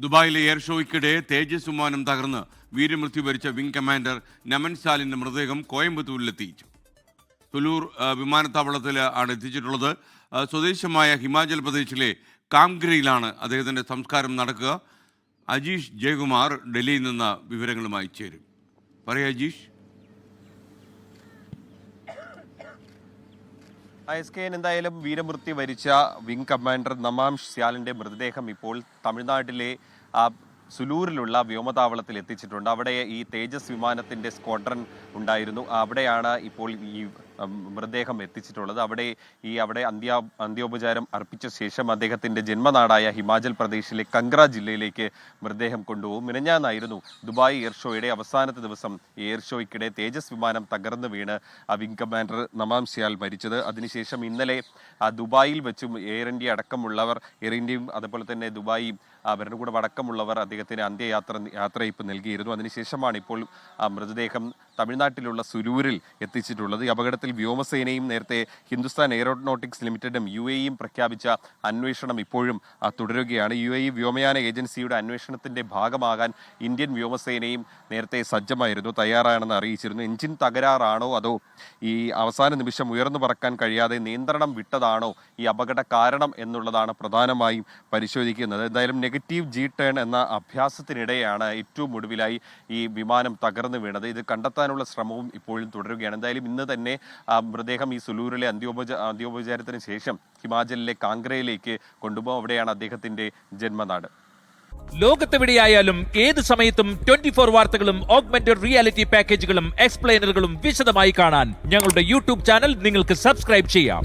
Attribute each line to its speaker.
Speaker 1: ദുബായിലെ എയർ ഷോയ്ക്കിടെ തേജസ് വിമാനം തകർന്ന് വീരമൃത്യു വരിച്ച വിംഗ് കമാൻഡർ നമൻ സാലിന്റെ മൃതദേഹം കോയമ്പത്തൂരിലെത്തിച്ചു. തുലൂർ വിമാനത്താവളത്തിൽ ആണ് എത്തിച്ചിട്ടുള്ളത്. സ്വദേശമായ ഹിമാചൽ പ്രദേശിലെ കാംഗ്രയിലാണ് അദ്ദേഹത്തിന്റെ സംസ്കാരം നടക്കുക. അജീഷ് ജയകുമാർ ഡൽഹിയിൽ നിന്ന് വിവരങ്ങളുമായി ചേരും. പറയാം അജീഷ്.
Speaker 2: എസ് കെ എൻ എന്തായാലും വീരമൃത്യു വരിച്ച വിംഗ് കമാൻഡർ നമാം സ്യാലിന്റെ മൃതദേഹം ഇപ്പോൾ തമിഴ്നാട്ടിലെ സുലൂരിലുള്ള വ്യോമതാവളത്തിൽ എത്തിച്ചിട്ടുണ്ട്. അവിടെ ഈ തേജസ് വിമാനത്തിന്റെ സ്ക്വാഡ്രൺ ഉണ്ടായിരുന്നു. അവിടെയാണ് ഇപ്പോൾ ഈ മൃതദേഹം എത്തിച്ചിട്ടുള്ളത്. അവിടെ ഈ അവിടെ അന്ത്യ അന്ത്യോപചാരം അർപ്പിച്ച ശേഷം അദ്ദേഹത്തിന്റെ ജന്മനാടായ ഹിമാചൽ പ്രദേശിലെ കംഗ്ര ജില്ലയിലേക്ക് മൃതദേഹം കൊണ്ടുപോകും. മിനഞ്ഞാന്നായിരുന്നു ദുബായ് എയർ ഷോയുടെ അവസാനത്തെ ദിവസം എയർ ഷോയ്ക്കിടെ തേജസ് വിമാനം തകർന്നു വീണ് ആ വിംഗ് കമാൻഡർ നമാം സിയാൽ മരിച്ചത്. അതിനുശേഷം ഇന്നലെ ദുബായിൽ വെച്ചും എയർ ഇന്ത്യ അടക്കമുള്ളവർ എയർ ഇന്ത്യയും അതുപോലെ തന്നെ ദുബായും ആ കൂടെ അടക്കമുള്ളവർ അദ്ദേഹത്തിന് അന്ത്യയാത്ര യാത്രയിപ്പ് നൽകിയിരുന്നു. അതിനുശേഷമാണ് ഇപ്പോൾ മൃതദേഹം തമിഴ്നാട്ടിലുള്ള സുരൂരിൽ എത്തിച്ചിട്ടുള്ളത്. ഈ അപകടത്തിൽ വ്യോമസേനയും നേരത്തെ ഹിന്ദുസ്ഥാൻ എയറോനോട്ടിക്സ് ലിമിറ്റഡും യു എയും പ്രഖ്യാപിച്ച അന്വേഷണം ഇപ്പോഴും തുടരുകയാണ്. യു എ വ്യോമയാന ഏജൻസിയുടെ അന്വേഷണത്തിന്റെ ഭാഗമാകാൻ ഇന്ത്യൻ വ്യോമസേനയും നേരത്തെ സജ്ജമായിരുന്നു തയ്യാറാണെന്ന് അറിയിച്ചിരുന്നു. എഞ്ചിൻ തകരാറാണോ അതോ ഈ അവസാന നിമിഷം ഉയർന്നു പറക്കാൻ കഴിയാതെ നിയന്ത്രണം വിട്ടതാണോ ഈ അപകട കാരണം എന്നുള്ളതാണ് പ്രധാനമായും പരിശോധിക്കുന്നത്. എന്തായാലും നെഗറ്റീവ് ജി ടേൺ എന്ന അഭ്യാസത്തിനിടെയാണ് ഏറ്റവും ഒടുവിലായി ഈ വിമാനം തകർന്നു വീണത്. ഇത് കണ്ടെത്താനുള്ള ശ്രമവും ഇപ്പോഴും തുടരുകയാണ്. എന്തായാലും ഇന്ന് തന്നെ മൃതദേഹം ഈ സുലൂരിലെ അന്ത്യോപച അന്ത്യോപചാരത്തിന് ശേഷം ഹിമാചലിലെ കാംഗ്രയിലേക്ക് കൊണ്ടുപോകും. അവിടെയാണ് അദ്ദേഹത്തിന്റെ ജന്മനാട്.
Speaker 3: ലോകത്തെവിടെയായാലും ഏത് സമയത്തും ട്വന്റി ഫോർ വാർത്തകളും ഓഗ്മെന്റഡ് റിയാലിറ്റി പാക്കേജുകളും എക്സ്പ്ലെയിനറുകളും വിശദമായി കാണാൻ ഞങ്ങളുടെ യൂട്യൂബ് ചാനൽ നിങ്ങൾക്ക് സബ്സ്ക്രൈബ് ചെയ്യാം.